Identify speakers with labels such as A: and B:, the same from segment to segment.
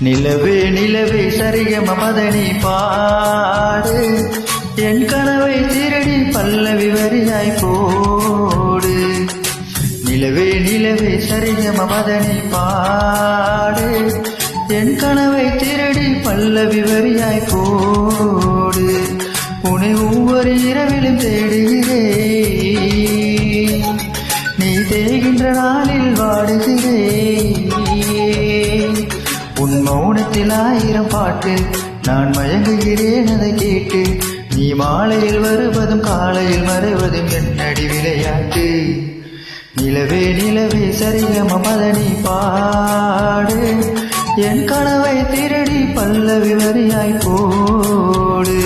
A: நிலவே நிலவே சரிகம மதனி பாடு. என் கனவை திருடி பல்லவி வரியாய் போடு. நிலவே நிலவே சரிகம மதனி பாடு. என் கனவை திருடி பல்லவி வரியாய் போடு. உனை ஒவ்வொரு இரவிலும் தேடுகிறே. நீ தேகின்ற நாளில் வாடுகிறே. மௌனத்தில் ஆயிரம் பாட்டு. நான் மயங்குகிறேன் அதை கேட்டு. நீ மாலையில் வருவதும் காலையில் மறைவதும் என்னடி விளையாட்டு நிலவே நிலவே சரியம மதனி பாடு. என் கனவை திருடி பல்லவி வரியாய் போடு.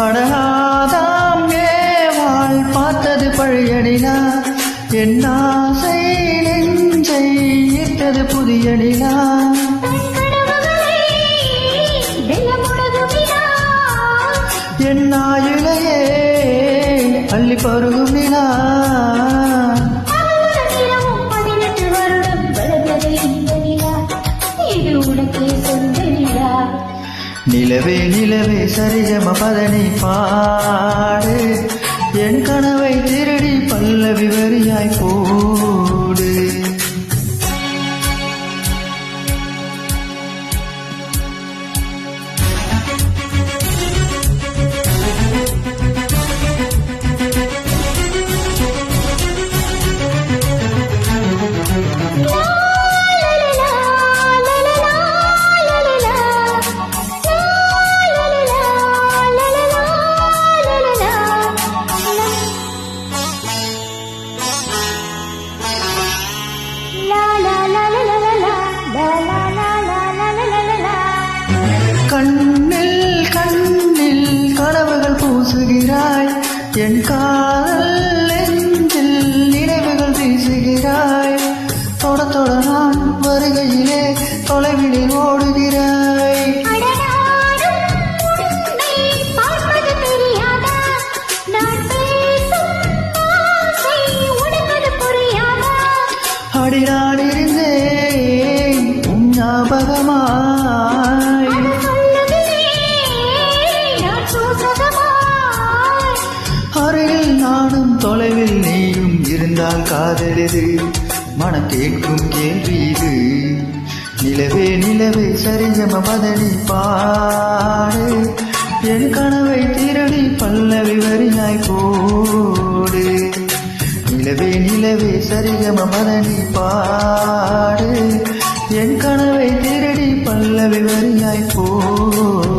A: அடகாதாம் ஏவாள் பார்த்தது பழையடிலா. என் ஆசை நெஞ்சை ஈர்த்தது புதியடிலா. என் ஆயுளையே அள்ளி பருகும் நிலா நிலவே நிலவே சரிகம பதனி பா கண்ணில் கண்ணில் கனவுகள் பூசுகிறாய். என் காதல் நெஞ்சில் நினைவுகள் வீசுகிறாய். தொட தொட நான் வருகையிலே தொலைவினில் ஓடுகிறாய். அடி நான் இருந்தேன் உன் நானும் தொலைவில் நீயும் இருந்தால் காதலிது. மனம் கேட்கும் கேள்வி இது. நிலவே நிலவே சரிகம பதனி பாடு. என் கனவை திருடி பல்லவி வரியாய் போடு. நிலவே நிலவே சரிகம பதனி பாடு. என் கனவை திரடி பல்லவி வரியாய் போடு.